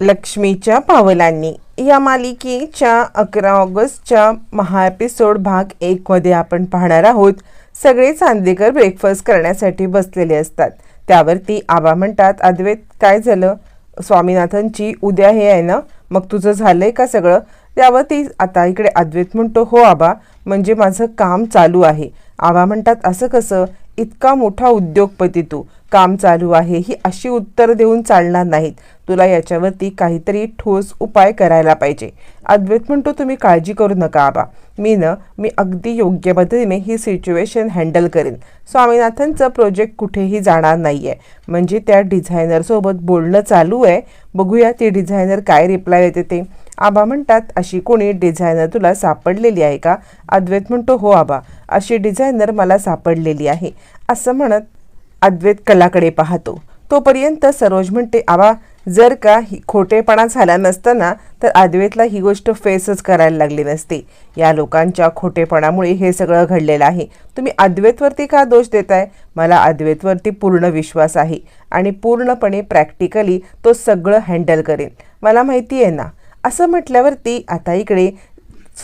लक्ष्मीच्या पावलांनी. या मालिकेच्या अकरा ऑगस्टच्या महा एपिसोड भाग एकमध्ये आपण पाहणार आहोत सगळे चांदेकर ब्रेकफास्ट करण्यासाठी बसलेले असतात. त्यावरती आबा म्हणतात अद्वैत काय झालं? स्वामीनाथनची उद्या हे आहे ना? मग तुझं झालंय का सगळं? त्यावरती आता इकडे अद्वैत म्हणतो हो आबा म्हणजे माझं काम चालू आहे. आबा म्हणतात असं कसं? इतका मोठा उद्योगपती तू. काम चालू आहे ही अशी उत्तर देऊन चालणार नाहीत. तुला याच्यावरती काहीतरी ठोस उपाय करायला पाहिजे. अद्वैत म्हणतो तुम्ही काळजी करू नका आबा. मी न मी अगदी योग्य पद्धतीने ही सिच्युएशन हँडल करेन. स्वामीनाथनचं प्रोजेक्ट कुठेही जाणार नाही आहे म्हणजे त्या डिझायनरसोबत बोलणं चालू आहे. बघूया ती डिझायनर काय रिप्लाय देते ते. आबा म्हणतात अशी कोणी डिझायनर तुला सापडलेली आहे का? अद्वैत म्हणतो हो आबा अशी डिझायनर मला सापडलेली आहे असं म्हणत अद्वैत कलाकडे पाहतो. तोपर्यंत सरोज म्हणते आबा जर का ही खोटेपणा झाला नसताना तर अद्वैतला ही गोष्ट फेसच करायला लागली नसती. या लोकांच्या खोटेपणामुळे हे सगळं घडलेलं आहे. तुम्ही अद्वैतवरती का दोष देताय? मला अद्वैतवरती पूर्ण विश्वास आहे आणि पूर्णपणे प्रॅक्टिकली तो सगळं हँडल करेन. मला माहिती आहे ना असं म्हटल्यावरती आता इकडे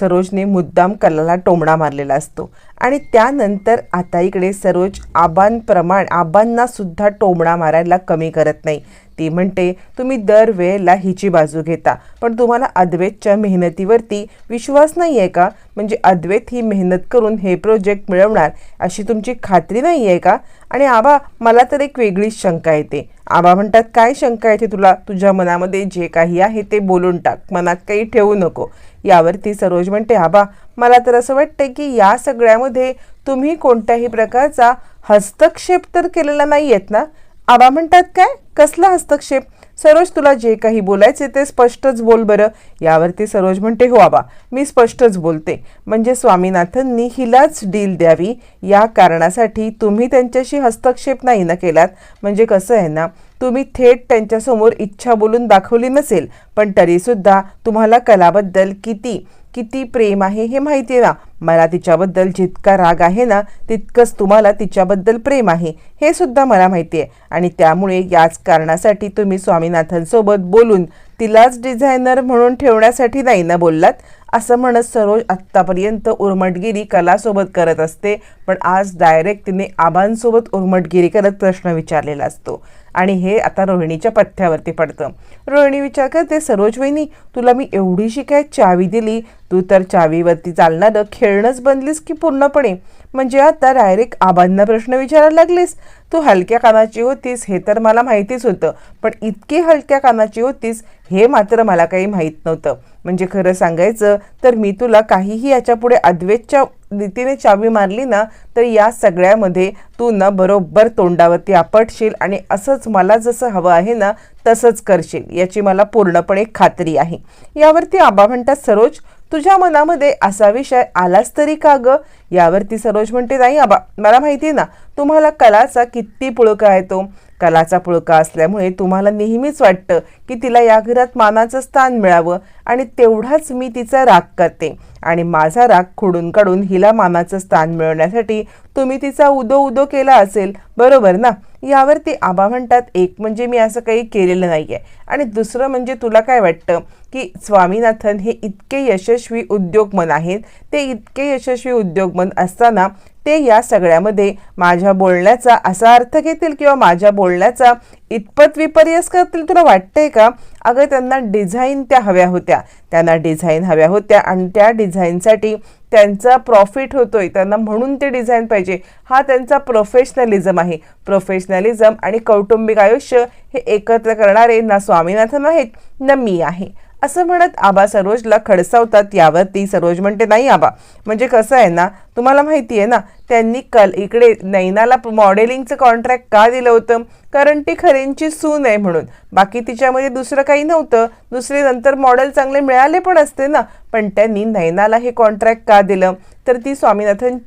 सरोजने मुद्दाम कलाला टोमणा मारलेला असतो. आणि त्यानंतर आता इकडे सरोज आबांप्रमाण आबांनासुद्धा टोमडा टोमणा मारायला कमी करत नाही. ती म्हणते तुम्ही दरवेळेला हिची बाजू घेता पण तुम्हाला अद्वैतच्या मेहनतीवरती विश्वास नाही आहे का? म्हणजे अद्वैत ही मेहनत करून हे प्रोजेक्ट मिळवणार अशी तुमची खात्री नाही आहे का? आणि आबा मला तर एक वेगळीच शंका येते. आबा म्हणतात काय शंका येते तुला? तुझ्या मनामध्ये जे काही आहे ते बोलून टाक. मनात काही ठेवू नको. यावरती सरोज म्हणते आबा मला तर असं वाटतंय की या सगळ्यामध्ये तुम्ही कोणत्याही प्रकारचा हस्तक्षेप तर केलेला नाही आहेत ना? आबा म्हणतात काय? कसला हस्तक्षेप? सरोज तुला जे काही बोलायचे ते स्पष्टच बोल बरं. यावरती सरोज म्हणते हो बाबा मी स्पष्टच बोलते. म्हणजे स्वामीनाथननी हिलाच डील द्यावी. या कारणासाठी तुम्ही त्यांच्याशी हस्तक्षेप नाही ना केलात. म्हणजे कसं आहे ना तुम्ही थेट त्यांच्यासमोर इच्छा बोलून दाखवली नसेल पण तरीसुद्धा तुम्हाला कलाबद्दल किती किती प्रेम आहे हे माहिती आहे ना. मला तिच्याबद्दल जितका राग आहे ना तितकंच तुम्हाला तिच्याबद्दल प्रेम आहे हे सुद्धा मला माहिती आहे. आणि त्यामुळे याच कारणासाठी तुम्ही स्वामीनाथनसोबत बोलून तिलाच डिझायनर म्हणून ठेवण्यासाठी नाही ना बोललात? असं म्हणत सरोज आत्तापर्यंत उर्मटगिरी कलासोबत करत असते पण आज डायरेक्ट तिने आबांसोबत उर्मटगिरी करत प्रश्न विचारलेला असतो. आणि हे आता रोहिणीच्या पथ्यावरती पडतं. रोहिणी विचार करते सरोज वहिनी तुला मी एवढीशी काय चावी दिली? तू तर चावीवरती चालणारं खेळणंच बनलीस की पूर्णपणे? म्हणजे आता डायरेक्ट आबांना प्रश्न विचारायला लागलीस. तू हलक्या कानाची होतीस हे तर मला माहितीच होतं. पण इतकी हलक्या कानाची होतीस हे मात्र मला काही माहीत नव्हतं. म्हणजे खरं सांगायचं तर मी तुला काहीही याच्यापुढे अद्वैतच्या रीतीने चावी मारली ना तर या सगळ्यामध्ये तू ना बरोबर तोंडावरती आपटशील आणि असंच मला जसं हवं आहे ना तसंच करशील याची मला पूर्णपणे खात्री आहे. यावरती आबा म्हणतात सरोज तुझ्या मनामध्ये असा विषय आलाच तरी का ग? यावरती सरोज म्हणते नाही आबा मला माहिती आहे ना तुम्हाला कलाचा किती पुळका आहे तो. कलाचा पुळका असल्यामुळे तुम्हाला नेहमीच वाटतं की तिला या घरात मानाचं स्थान मिळावं आणि तेवढाच मी तिचा राग करते. आणि माझा राग खोडून काढून हिला मानाचं स्थान मिळवण्यासाठी तुम्ही तिचा उदो उदो केला असेल बरोबर ना? यावरती आबा म्हणतात एक म्हणजे मी असं काही केलेलं नाही आहे आणि दुसरं म्हणजे तुला काय वाटतं? की स्वामीनाथन हे इतके यशस्वी उद्योगमन आहेत ते इतके यशस्वी उद्योगमन असताना ते या सगळ्यामध्ये माझ्या बोलण्याचा असा अर्थ घेतील किंवा माझ्या बोलण्याचा इतपत विपर्यास करतील तुला वाटतंय का? अगं त्यांना डिझाईन त्या हव्या होत्या. त्यांना डिझाईन हव्या होत्या आणि त्या डिझाईनसाठी त्यांचा प्रॉफिट होतोय. त्यांना म्हणून ते डिझाईन पाहिजे. हा त्यांचा प्रोफेशनलिझम आहे. प्रोफेशनलिझम आणि कौटुंबिक आयुष्य हे एकत्र करणारे ना स्वामीनाथन आहेत ना मी आहे. असं म्हणत आबा सरोजला खडसावतात. यावरती सरोज म्हणते नाही आबा. म्हणजे कसं आहे ना तुम्हाला माहिती आहे ना त्यांनी कल इकडे नैनाला मॉडेलिंगचं कॉन्ट्रॅक्ट का दिलं होतं? कारण ती खरेंची सून आहे म्हणून. बाकी तिच्यामध्ये दुसरं काही नव्हतं. दुसरे नंतर मॉडेल चांगले मिळाले पण असते ना. पण त्यांनी नैनाला हे कॉन्ट्रॅक्ट का दिलं? तर ती स्वामीनाथन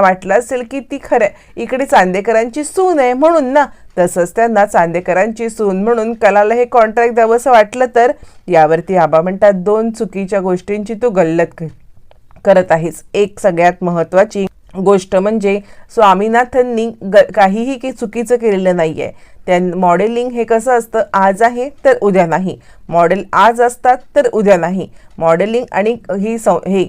वाटलं असेल की ती खरं इकडे चांदेकरांची सून आहे म्हणून ना. तसंच त्यांना चांदेकरांची सून म्हणून कलाला हे कॉन्ट्रॅक्ट द्यावं असं वाटलं तर यावरती आबा म्हणतात दोन चुकीच्या गोष्टींची तू गल्लत करत आहेस. एक सगळ्यात महत्त्वाची गोष्ट म्हणजे स्वामीनाथननी ग काहीही की चुकीचं केलेलं नाही आहे त्या मॉडेलिंग हे कसं असतं? आज आहे तर उद्या नाही. मॉडेल आज असतात तर उद्या नाही. मॉडेलिंग आणि ही सं हे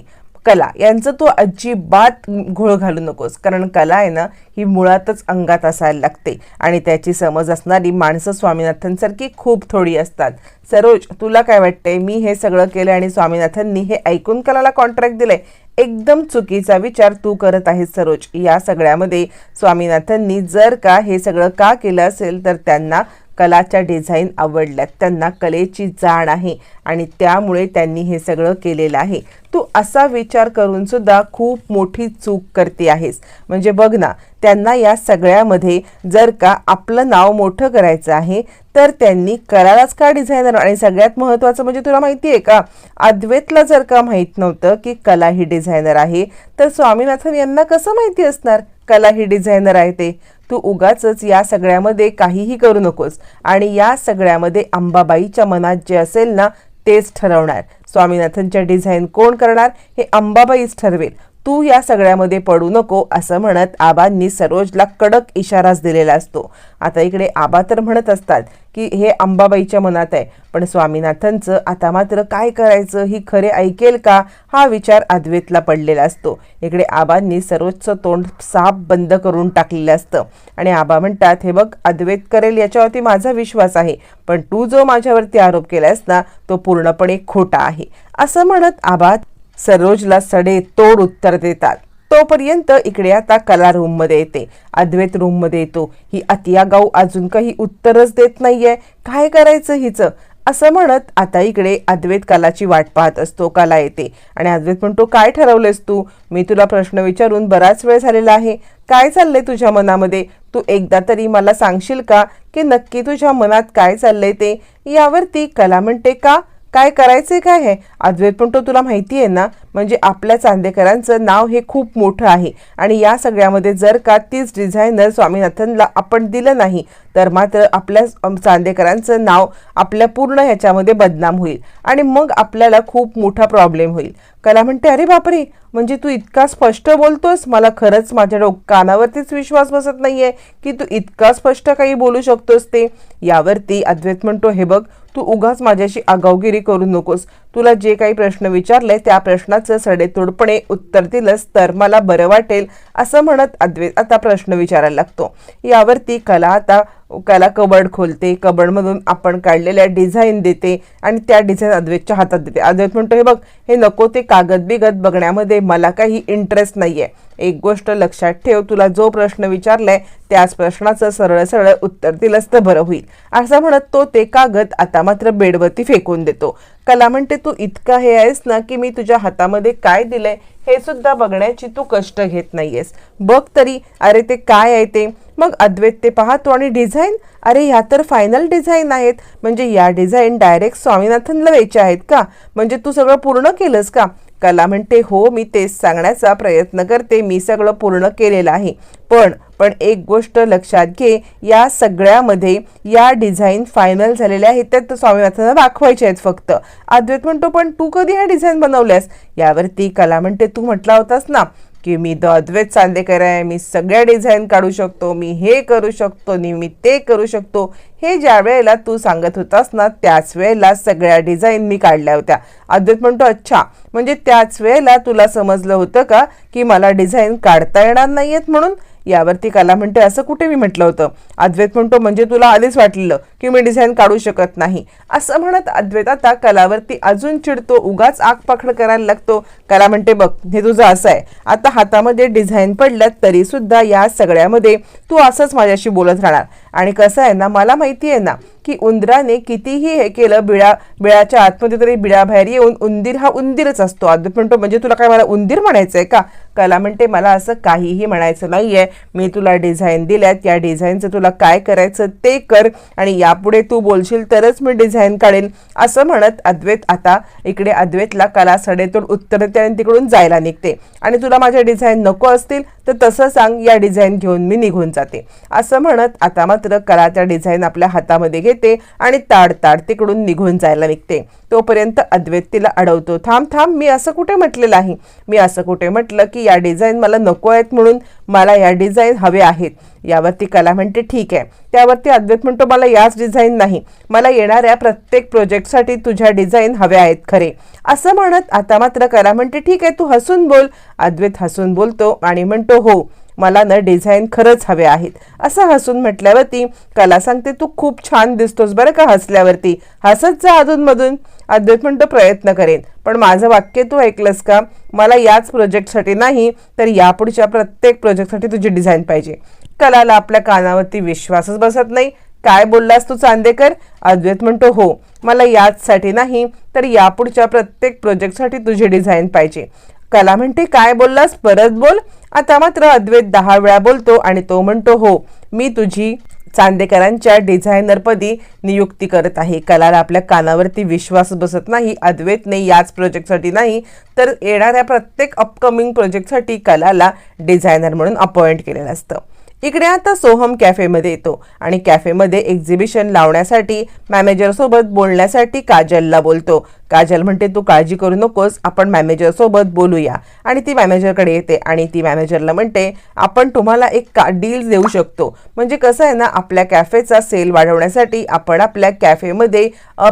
कला यांचं तू अजिबात घोळ घालू नकोस. कारण कला आहे ना ही मुळातच अंगात असायला लागते. आणि त्याची समज असणारी माणसं स्वामीनाथनसारखी खूप थोडी असतात. सरोज तुला काय वाटतंय? मी हे सगळं केलं आणि स्वामीनाथननी हे ऐकून कलाला कॉन्ट्रॅक्ट दिलंय. एकदम चुकीचा विचार तू करत आहेस सरोज. या सगळ्यामध्ये स्वामीनाथननी जर का हे सगळं का केलं असेल तर त्यांना कलाच्या डिझाईन आवडल्यात. त्यांना कलेची जाण आहे आणि त्यामुळे त्यांनी हे सगळं केलेलं आहे. तू असा विचार करून सुद्धा खूप मोठी चूक करते आहेस. म्हणजे बघ ना त्यांना या सगळ्यामध्ये जर का आपलं नाव मोठं करायचं आहे तर त्यांनी करायलाच का डिझायनर आणि सगळ्यात महत्त्वाचं म्हणजे तुला माहिती आहे का? अद्वैतला जर का माहीत नव्हतं की कला ही डिझायनर आहे तर स्वामीनाथन यांना कसं माहिती असणार? कला ही डिझायनर आहे ते. तू उगाच या सगळ्यामध्ये काहीही करू नकोस. आणि या सगळ्यामध्ये अंबाबाईच्या मनात जे असेल ना तेच ठरवणार. स्वामीनाथनच्या डिझाईन कोण करणार हे अंबाबाईच ठरवेल. तू या सगळ्यामध्ये पडू नको असं म्हणत आबांनी सरोजला कडक इशाराच दिलेला असतो. आता इकडे आबा तर म्हणत असतात की हे अंबाबाईच्या मनात आहे. पण स्वामीनाथनचं आता मात्र काय करायचं ही खरे ऐकेल का? हा विचार अद्वैतला पडलेला असतो. इकडे आबांनी सरोजचं तोंड साप बंद करून टाकलेलं असतं. आणि आबा म्हणतात हे बघ अद्वैत करेल याच्यावरती माझा विश्वास आहे. पण तू जो माझ्यावरती आरोप केलास ना तो पूर्णपणे खोटा आहे. असं म्हणत आबा सरोजला सडे तोड उत्तर देतात. तोपर्यंत इकडे आता कला रूममध्ये येते. अद्वैत रूममध्ये येतो. ही अतियागाऊ अजून काही उत्तरच देत नाहीये. काय करायचं हिचं? असं म्हणत आता इकडे अद्वैत कलाची वाट पाहत असतो. कला येते. आणि अद्वैत म्हणतो काय ठरवलेस तू? मी तुला प्रश्न विचारून बराच वेळ झालेला आहे. काय चाललंय तुझ्या मनामध्ये? तू एकदा तरी मला सांगशील का? की नक्की तुझ्या मनात काय चाललंय ते? यावरती कला म्हणते का? काय करायचंय काय आहे? अद्वैत पण तो तुला माहिती आहे ना म्हणजे आपल्या चांदेकरांचं नाव हे खूप मोठं आहे. आणि या सगळ्यामध्ये जर का तीच डिझायनर स्वामीनाथनला आपण दिलं नाही तर मात्र आपल्या चांदेकरांचं नाव आपल्या पूर्ण ह्याच्यामध्ये बदनाम होईल. आणि मग आपल्याला खूप मोठा प्रॉब्लेम होईल. कला म्हणते अरे बापरे! म्हणजे तू इतका स्पष्ट बोलतोस? मला खरंच माझ्या डोक कानावरतीच विश्वास बसत नाहीये की तू इतका स्पष्ट काही बोलू शकतोस ते. यावरती अद्वैत म्हणतो हे बघ तू उगाच माझ्याशी आगावगिरी करू नकोस. तुला जे काही प्रश्न विचारले त्या प्रश्नाचं सडेतोडपणे उत्तर दिलंस तर मला बरं वाटेल असं म्हणत अद्वैत आता प्रश्न विचारायला लागतो. यावरती कला आता कला कबड खोलते कबडमधून आपण काढलेल्या डिझाईन देते आणि त्या डिझाईन अद्वैतच्या हातात देते. अद्वैत म्हणतो हे बघ हे नको ते कागद बिगद बघण्यामध्ये मला काही इंटरेस्ट नाही आहे एक गोष्ट लक्षात ठेव तुला जो प्रश्न विचारलाय त्याच प्रश्नाचं सरळ सरळ उत्तर दिलंच तर बरं होईल. असं म्हणत तो ते कागद आता मात्र बेडवरती फेकून देतो. कला म्हणते तू इतका हे आहेस ना की मी तुझ्या हातामध्ये काय दिलंय हे सुद्धा बघण्याची तू कष्ट घेत नाहीयेस. बघ तरी अरे ते काय आहे ते? मग अद्वैत ते पाहतो आणि डिझाईन अरे ह्या तर फायनल डिझाईन आहेत. म्हणजे या डिझाईन डायरेक्ट स्वामीनाथनला द्यायच्या आहेत का? म्हणजे तू सगळं पूर्ण केलंस का? कला म्हणते हो मी तेच सांगण्याचा प्रयत्न करते. मी सगळं पूर्ण केलेलं आहे. पण पण एक गोष्ट लक्षात घे या सगळ्यामध्ये या डिझाईन फायनल झालेल्या आहेत. त्यात स्वामीनाथांना दाखवायचे आहेत फक्त. अद्वैत म्हणतो पण तू कधी ह्या डिझाईन बनवल्यास? यावरती कला म्हणते तू म्हटला होतास ना की मी द अद्वैत चांदेकर आहे मी सगळ्या डिझाईन काढू शकतो मी हे करू शकतो नी मी ते करू शकतो. हे ज्या वेळेला तू सांगत होतास ना त्याच वेळेला सगळ्या डिझाईन मी काढल्या होत्या. अद्वैत म्हणतो अच्छा म्हणजे त्याच वेळेला तुला समजलं होतं का की मला डिझाईन काढता येणार नाहीयेत म्हणून? यावरती कला म्हणते असं कुठे मी म्हटलं होतं? अद्वैत म्हणतो म्हणजे तुला आधीच वाटलेलं की मी डिझाईन काढू शकत नाही. असं म्हणत अद्वैत आता कलावरती अजून चिडतो उगाच आग करायला लागतो. कला म्हणते बघ हे तुझं असं आहे. आता हातामध्ये डिझाईन पडलं तरी सुद्धा या सगळ्यामध्ये तू असंच माझ्याशी बोलत राहणार. आणि कसं आहे ना मला माहिती आहे ना की उंदराने कितीही हे केलं बिळा बिळाच्या आतमध्ये तरी बिळाबाहेर येऊन उंदीर हा उंदीरच असतो. अद्वैत म्हणतो म्हणजे तुला काय मला उंदीर म्हणायचं आहे का? कला म्हणते मला असं काहीही म्हणायचं नाही आहे मी तुला डिझाईन दिल्यात. या डिझाईनचं तुला काय करायचं ते कर आणि यापुढे तू बोलशील तरच मी डिझाईन काढेन. असं म्हणत अद्वैत आता इकडे अद्वैतला कला सडेतून उत्तर देते आणि तिकडून जायला निघते. आणि तुला माझ्या डिझाईन नको असतील तर तसं सांग या डिझाईन घेऊन मी निघून जाते. असं म्हणत आता मात्र कला त्या डिझाईन आपल्या हातामध्ये घेते. आणि ताड ताड तिकडून निघून जायला निघते. तोपर्यंत अद्वैत तिला अडवतो थांब थांब मी असं कुठे म्हटलेलं आहे? मी असं कुठे म्हटलं की या डिझाईन मला नको आहेत म्हणून मला या डिझाईन हवे आहेत. यावरती कला म्हणते ठीक आहे. त्यावरती अद्वैत म्हणतो मला याच डिझाईन नाही. मला येणाऱ्या प्रत्येक प्रोजेक्टसाठी तुझ्या डिझाईन हव्या आहेत खरे. असं म्हणत आता मात्र कला म्हणते ठीक आहे तू हसून बोल. अद्वैत हसून बोलतो आणि म्हणतो हो मला ना डिझाईन खरंच हवे आहेत. असं हसून म्हटल्यावरती कला सांगते तू खूप छान दिसतोस बरं का हसल्यावरती. हसत जा अधूनमधून. अद्वैत म्हणतो प्रयत्न करेन. पण माझं वाक्य तू ऐकलंस का? मला याच प्रोजेक्टसाठी नाही तर यापुढच्या प्रत्येक प्रोजेक्टसाठी तुझी डिझाईन पाहिजे. कलाला आपल्या कानावरती विश्वासच बसत नाही. काय बोललास तू चांदेकर? अद्वैत म्हणतो हो मला याचसाठी नाही तर यापुढच्या प्रत्येक प्रोजेक्टसाठी तुझी डिझाईन पाहिजे. कला म्हणते काय बोललास? परत बोल. आता मात्र अद्वैत दहा वेळा बोलतो आणि तो म्हणतो हो मी तुझी चांदेकरांच्या डिझायनरपदी नियुक्ती करत आहे. कलाला आपल्या कानावरती विश्वास बसत नाही अद्वैतने याच प्रोजेक्टसाठी नाही तर येणाऱ्या प्रत्येक अपकमिंग प्रोजेक्टसाठी कलाला डिझायनर म्हणून अपॉइंट केलेलं असतं. इकडे आता सोहम कॅफेमध्ये येतो आणि कॅफेमध्ये एक्झिबिशन लावण्यासाठी मॅनेजरसोबत बोलण्यासाठी काजलला बोलतो. काजल म्हणते तू काळजी करू नकोस आपण मॅनेजरसोबत बोलूया. आणि ती मॅनेजरकडे येते आणि ती मॅनेजरला म्हणते आपण तुम्हाला एक का डील देऊ शकतो. म्हणजे कसं आहे ना आपल्या कॅफेचा सेल वाढवण्यासाठी आपण आपल्या कॅफेमध्ये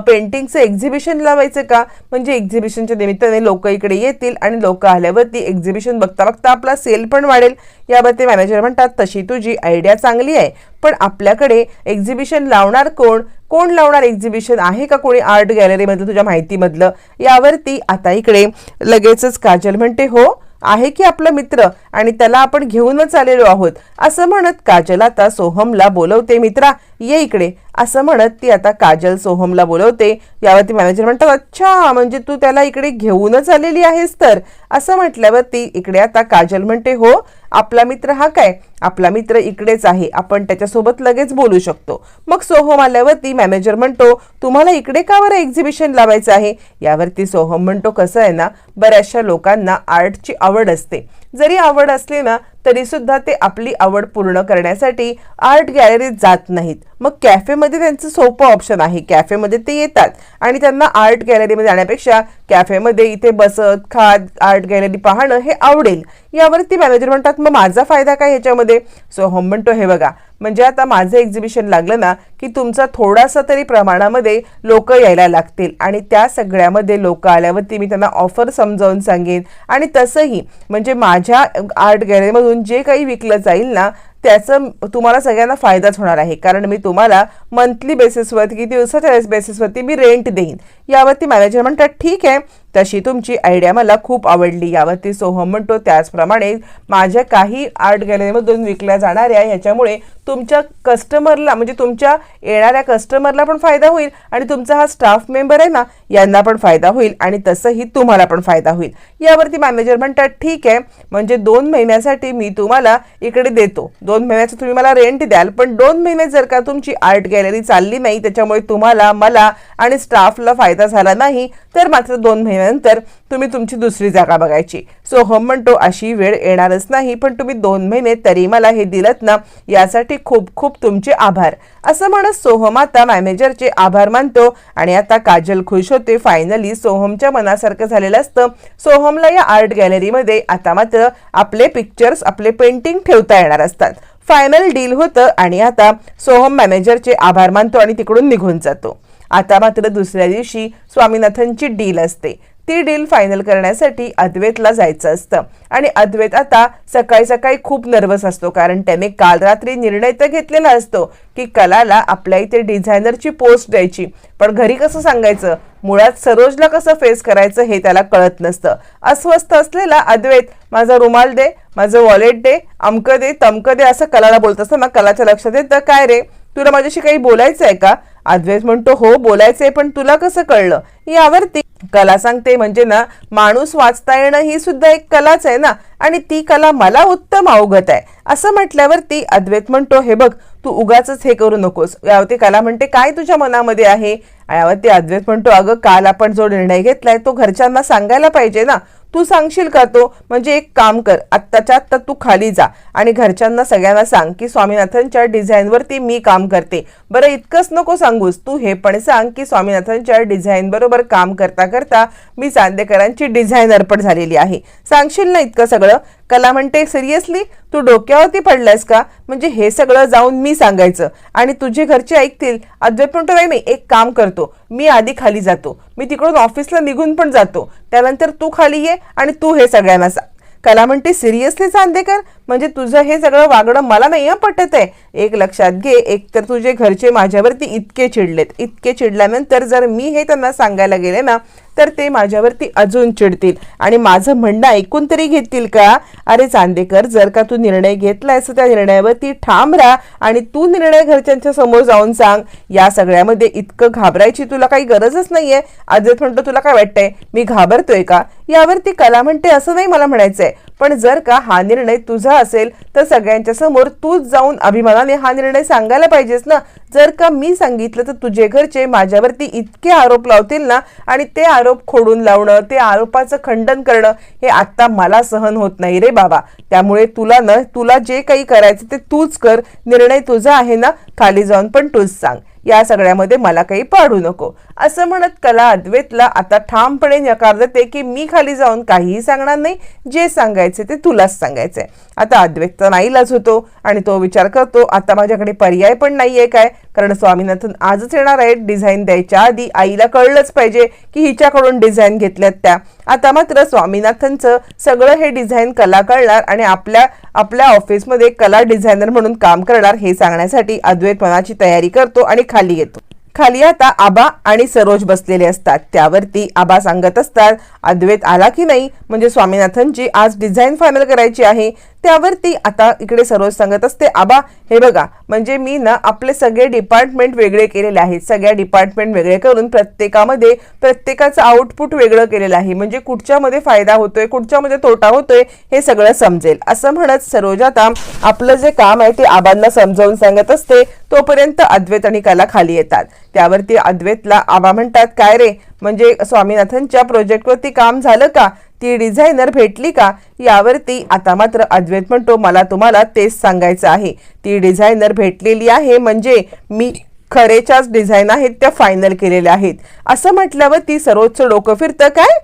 पेंटिंगचं एक्झिबिशन लावायचं का? म्हणजे एक्झिबिशनच्या निमित्ताने लोक इकडे येतील आणि लोक आल्यावरती एक्झिबिशन बघता बघता आपला सेल पण वाढेल. यावरती मॅनेजर म्हणतात तशी तुझी आयडिया चांगली आहे पण आपल्याकडे एक्झिबिशन लावणार कोण? कोण लावणार एक्झिबिशन आहे का कोणी आर्ट गॅलरीमधलं तुझ्या माहितीमधलं? यावरती आता इकडे लगेचच काजल म्हणते हो आहे की आपला मित्र आणि त्याला आपण घेऊनच आलेलो आहोत. असं म्हणत काजल आता सोहमला बोलवते मित्रा ये इकडे. असं म्हणत ती आता काजल सोहमला बोलवते. यावरती मॅनेजर म्हणतात अच्छा म्हणजे तू त्याला इकडे घेऊनच आलेली आहेस तर? असं म्हटल्यावर ती इकडे आता काजल म्हणते हो आपला मित्र हा काय? आपला मित्र इकडेच आहे. आपण त्याच्यासोबत लगेच बोलू शकतो. सोहम आल्यावरती मॅनेजर म्हणतो तुम्हाला इकडे का बरं एक्झिबिशन लावायचं आहे? यावरती सोहम म्हणतो कसं आहे ना बऱ्याचशा लोकांना आर्टची आवड असते. जरी आवड असली ना तरी सुद्धा ते आपली आवड पूर्ण करण्यासाठी आर्ट गॅलरीत जात नाहीत. मग कॅफेमध्ये त्यांचं सोपं ऑप्शन आहे. कॅफेमध्ये ते येतात. आणि त्यांना आर्ट गॅलरीमध्ये जाण्यापेक्षा कॅफेमध्ये इथे बसत खात आर्ट गॅलरी पाहणं हे आवडेल. यावरती मॅनेजर म्हणतात मग माझा फायदा काय ह्याच्यामध्ये? सो होम म्हणतो हे बघा म्हणजे आता माझं एक्झिबिशन लागलं ना की तुमचा थोडासा तरी प्रमाणामध्ये लोक यायला लागतील. आणि त्या सगळ्यामध्ये लोक आल्यावरती मी त्यांना ऑफर समजावून सांगेन. आणि तसंही म्हणजे माझ्या आर्ट गॅलरीमधून जे काही विकलं जाईल ना त्याचं तुम्हाला सगळ्यांना फायदाच होणार आहे. कारण मी तुम्हाला मंथली बेसिसवरती किती दिवसाच्या बेसिसवरती मी रेंट देईन. यावरती मॅनेजर म्हणतात ठीक आहे तशी तुमची आयडिया मला खूप आवडली. यावरती सोहम म्हणतो त्याचप्रमाणे माझ्या काही आर्ट गॅलरीमधून विकल्या जाणाऱ्या ह्याच्यामुळे तुमच्या कस्टमरला म्हणजे तुमच्या येणाऱ्या कस्टमरला पण फायदा होईल आणि तुमचा हा स्टाफ मेंबर आहे ना यांना पण फायदा होईल आणि तसंही तुम्हाला पण फायदा होईल. यावरती मॅनेजर म्हणतात ठीक आहे म्हणजे दोन महिन्यासाठी मी तुम्हाला इकडे देतो. दोन महिन्याचं तुम्ही मला रेंट द्याल पण दोन महिने जर का तुमची आर्ट गॅलरी चालली नाही त्याच्यामुळे तुम्हाला मला आणि स्टाफला फायदा झाला नाही तर मात्र दोन झाल्यानंतर तुम्ही तुमची दुसरी जागा बघायची. सोहम म्हणतो अशी वेळ येणारच नाही पण तुम्ही दोन महिने तरी मला हे दिलत ना यासाठी खूप खूप तुमचे आभार. असं म्हणत सोहम आता मॅनेजरचे आभार मानतो आणि आता काजल खुश होते. फायनली सोहमच्या मनासारखं झालेलं असतं. सोहमला या आर्ट गॅलरीमध्ये आता मात्र आपले पिक्चर्स आपले पेंटिंग ठेवता येणार असतात. फायनल डील होतं आणि आता सोहम मॅनेजरचे आभार मानतो आणि तिकडून निघून जातो. आता मात्र दुसऱ्या दिवशी स्वामीनाथनची डील असते. ती डील फायनल करण्यासाठी अद्वैतला जायचं असतं. आणि अद्वैत आता सकाळी सकाळी खूप नर्वस असतो. कारण त्याने काल रात्री निर्णय तर घेतलेला असतो की कलाला आपल्या इथे डिझायनरची पोस्ट द्यायची. पण घरी कसं सांगायचं? मुळात सरोजला कसं फेस करायचं हे त्याला कळत नसतं. अस्वस्थ असलेला अद्वैत माझा रुमाल दे माझं वॉलेट दे अमकं दे तमकं दे असं कलाला बोलत असताना कलाच्या लक्षात येतं काय रे? तुला माझ्याशी काही बोलायचं आहे का? अद्वैत म्हणतो हो बोलायचंय पण तुला कसं कळलं? यावरती कला सांगते म्हणजे ना माणूस वाचता येणं ही सुद्धा एक कलाच आहे ना आणि ती कला मला उत्तम अवगत आहे. असं म्हटल्यावरती अद्वैत म्हणतो हे बघ तू उगाच हे करू नकोस. यावरती कला म्हणते काय तुझ्या मनामध्ये आहे? यावरती अद्वैत म्हणतो अगं काल आपण जो निर्णय घेतलाय तो घरच्यांना सांगायला पाहिजे ना तू सांगशील का तो? म्हणजे एक काम कर आत्ताच्या आत्ता तू खाली जा आणि घरच्यांना सगळ्यांना सांग की स्वामीनाथनच्या डिझाईनवरती मी काम करते. बरं इतकंच नको सांगूस. तू हे पण सांग की स्वामीनाथनच्या डिझाईन बरोबर काम करता करता मी चांदेकरांची डिझायनर पण झालेली आहे. सांगशील ना इतकं सगळं? कला म्हणते सिरियसली तू डोक्यावरती पडलायस का? म्हणजे हे सगळं जाऊन मी सांगायचं. आणि तुझे घरचे ऐकतील अद्वैत म्हणतो नाही मी एक काम करतो. मी आधी खाली जातो. मी तिकडून ऑफिसला निघून पण जातो. त्यानंतर तू खाली ये आणि तू हे सगळ्यांना सांग कला म्हणते सिरियसली चांदेकर? म्हणजे तुझं हे सगळं वागणं मला नाही पटत आहे. एक लक्षात घे एक तर तुझे घरचे माझ्यावरती इतके चिडलेत. इतके चिडल्यानंतर जर मी हे त्यांना सांगायला गेले ना तर ते माझ्यावरती अजून चिडतील. आणि माझं म्हणणं ऐकून तरी घेतील का? अरे चांदेकर जर का तू निर्णय घेतलायस तर त्या निर्णयावरती ठाम राहा आणि तू निर्णय घरच्यांच्या समोर जाऊन सांग. या सगळ्यामध्ये इतकं घाबरायची तुला काही गरजच नाहीये. अजित म्हणतो तुला काय वाटतंय? मी घाबरतोय का? यावरती कला म्हणते असं नाही मला म्हणायचंय. पण जर का हा निर्णय तुझा असेल तर सगळ्यांच्या समोर तूच जाऊन अभिमानाने हा निर्णय सांगायला पाहिजेस ना. जर का मी सांगितलं तर तुझे घरचे माझ्यावरती इतके आरोप लावतील ना आणि ते आरोप खोडून लावणं ते आरोपाचं खंडन करणं हे आत्ता मला सहन होत नाही रे बाबा. त्यामुळे तुला न तुला जे काही करायचं ते तूच कर. निर्णय तुझा आहे ना खाली जाऊन पण तूच सांग. या सगळ्यामध्ये मला काही पाडू नको. असं म्हणत कला अद्वैतला आता ठामपणे नकार देते की मी खाली जाऊन काहीही सांगणार नाही. जे सांगायचे ते तुलाच सांगायचे. आता अद्वैतचा नाईलाज होतो आणि तो विचार करतो आता माझ्याकडे पर्याय पण नाही आहे काय? कारण स्वामीनाथन आजच येणार आहेत. डिझाईन द्यायच्या आधी आईला कळलंच पाहिजे की हिच्याकडून डिझाईन घेतल्यात त्या. आता मात्र स्वामीनाथनचं सगळं हे डिझाईन कला कळणार आणि आपल्या आपल्या ऑफिसमध्ये कला डिझायनर म्हणून काम करणार हे सांगण्यासाठी अद्वैत मनाची तयारी करतो आणि खाली येतो. खाली आता आबा आणि सरोज बसलेले असतात. त्यावरती आबा सांगत असतात अद्वैत आला की नाही? म्हणजे स्वामीनाथनची आज डिझाईन फायनल करायची आहे. त्यावरती आता इकडे सरोज सांगत असते आबा हे बघा म्हणजे मी ना आपले सगळे डिपार्टमेंट वेगळे केलेले आहेत. सगळ्या डिपार्टमेंट वेगळे करून प्रत्येकामध्ये प्रत्येकाचं आउटपुट वेगळं केलेलं आहे. म्हणजे कुठच्यामध्ये फायदा होतोय कुठच्यामध्ये तोटा होतोय हे सगळं समजेल. असं म्हणत सरोज आता आपलं जे काम आहे ते आबांना समजावून सांगत असते. तोपर्यंत अद्वैत आणि कला खाली येतात. त्यावरती अद्वैतला आबा म्हणतात काय रे? म्हणजे स्वामीनाथनच्या प्रोजेक्टवरती काम झालं का? ती डिझायनर भेटली का यावरती आता मात्र अद्वैत म्हणतो मला तुम्हाला तेच सांगायचं आहे. ती डिझायनर भेटलेली आहे म्हणजे मी खरेच्याच डिझाईन आहेत त्या फायनल केलेल्या आहेत. असं म्हटल्यावर ती सर्वोच्च डोकं फिरतं काय?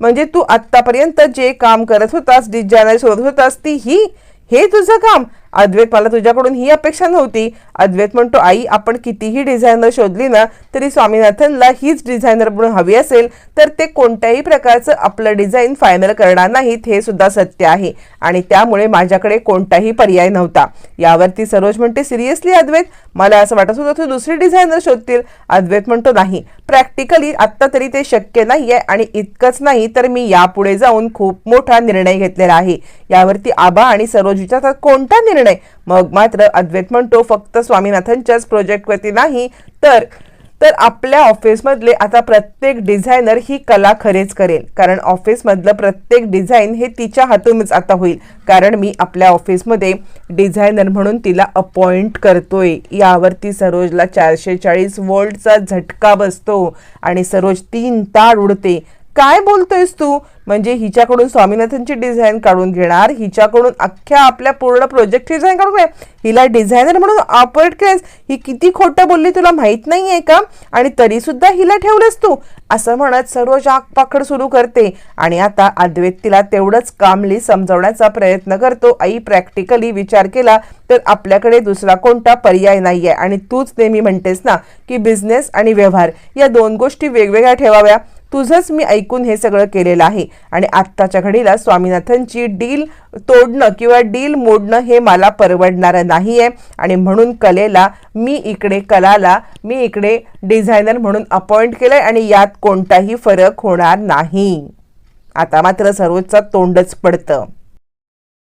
म्हणजे तू आत्तापर्यंत जे काम करत होतास डिझायनर शोधत होतास ती ही हे तुझं काम? अद्वैत मला तुझ्याकडून ही अपेक्षा नव्हती. अद्वैत म्हणतो आई आपण कितीही डिझायनर शोधली ना तरी स्वामीनाथनला हीच डिझायनर म्हणून हवी असेल तर ते कोणत्याही प्रकारचं आपलं डिझाईन फायनल करणार नाहीत हे सुद्धा सत्य आहे. आणि त्यामुळे माझ्याकडे कोणताही पर्याय नव्हता. यावरती सरोज म्हणते सिरियसली अद्वैत? मला असं वाटत होतं तू दुसरी डिझायनर शोधतील. अद्वैत म्हणतो नाही. प्रॅक्टिकली आत्ता तरी ते शक्य नाही आहे आणि इतकंच नाही तर मी यापुढे जाऊन खूप मोठा निर्णय घेतलेला आहे. यावरती आबा आणि सरोज विचारतात कोणता निर्णय? मग मात्र अद्वैत म्हणतो फक्त स्वामीनाथनच्याच प्रोजेक्टवरती नाही तर तर आपल्या ऑफिसमधले आता प्रत्येक डिझायनर ही कला खरेच करेल. कारण ऑफिसमधलं प्रत्येक डिझाईन हे तिच्या हातूनच आता होईल. कारण मी आपल्या ऑफिसमध्ये डिझायनर म्हणून तिला अपॉइंट करतोय. यावरती सरोजला चारशे चाळीस वोल्टचा झटका बसतो आणि सरोज तीन ताड उडते. काय बोलतोयस तू? म्हणजे हिच्याकडून स्वामीनाथनची डिझाईन काढून घेणार हिच्याकडून अख्ख्या आपल्या पूर्ण प्रोजेक्टची डिझाईन काढून घेणार. हिला डिझायनर म्हणून ऑपरेट केस ही किती खोटं बोलली तुला माहीत नाही आहे का? आणि तरीसुद्धा हिला ठेवलंस तू. असं म्हणत सर्व जागपाखड सुरू करते. आणि आता अद्वैत तिला तेवढंच कामली समजवण्याचा प्रयत्न करतो. आई प्रॅक्टिकली विचार केला तर आपल्याकडे दुसरा कोणता पर्याय नाही आहे आणि तूच नेहमी म्हणतेस ना की बिझनेस आणि व्यवहार या दोन गोष्टी वेगवेगळ्या ठेवाव्या. तुझंच मी ऐकून हे सगळं केलेलं आहे. आणि आत्ताच्या घडीला स्वामीनाथनची डील तोडणं किंवा डील मोडणं हे मला परवडणारं नाही आहे आणि म्हणून कलेला मी इकडे कलाला मी इकडे डिझायनर म्हणून अपॉइंट केलं आहे आणि यात कोणताही फरक होणार नाही. आता मात्र सर्वोच्च तोंडच पडतं.